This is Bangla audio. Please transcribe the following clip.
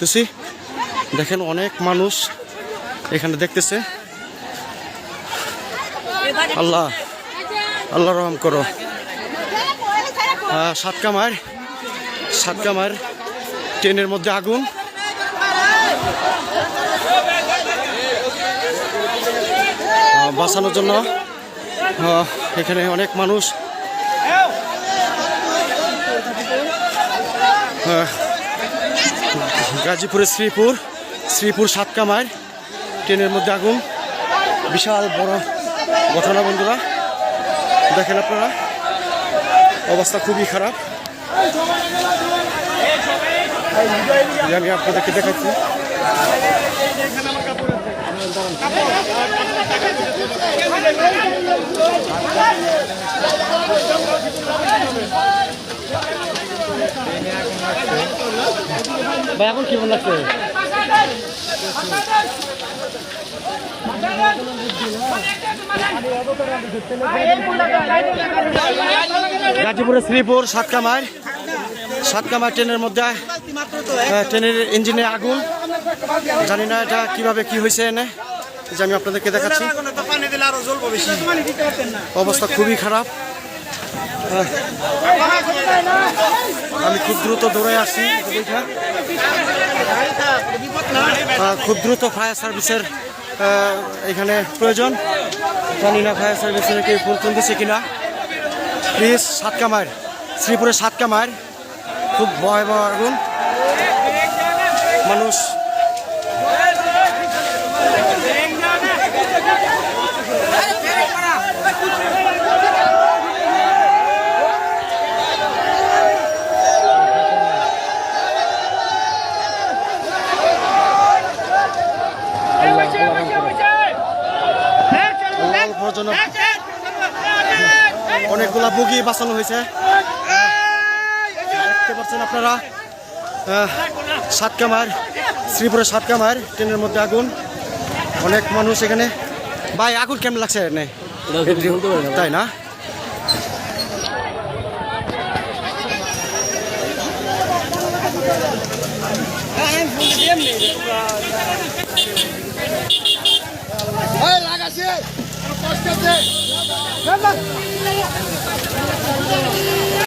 দেখতেছি। দেখেন অনেক মানুষ এখানে দেখতেছে। আল্লাহ আল্লাহ রহম করো। সাতকামার সাতকামার ট্রেনের মধ্যে আগুন। বাঁচানোর জন্য এখানে অনেক মানুষ। গাজীপুরের শ্রীপুর শ্রীপুর সাতকামার, ট্রেনের মধ্যে আগুন। বিশাল বড় ঘটনা বন্ধুরা। দেখেন আপনারা, অবস্থা খুবই খারাপ। আমি আপনাদেরকে দেখাচ্ছি। ভাই এখন কেমন লাগছে গাজীপুরের শ্রীপুর সাতকামার। সাতকামার ট্রেনের মধ্যে ট্রেনের ইঞ্জিনে আগুন। জানি না এটা কীভাবে কি হয়েছে এনে যে আমি আপনাদেরকে দেখাচ্ছি। অবস্থা খুবই খারাপ। আমি খুব দ্রুত দৌড়ে। আহ, খুব দ্রুত ফায়ার সার্ভিসের এখানে প্রয়োজন। জানি না ফায়ার সার্ভিসের কেউ ফোন ফোন দিচ্ছে কিনা প্লিজ সাতকামার শ্রীপুরের সাতকামার খুব ভয়াবহ আগুন। মানুষ অনেকগুলা বুগি বাঁচানো হয়েছে। দেখতে পাচ্ছেন আপনারা? সাতকামার শ্রীপুরের সাতকামার ট্রেনের মধ্যে আগুন। অনেক মানুষ এখানে। ভাই, আগুন কেমন লাগছে এনে তাই না? লাগাছে কষ্ট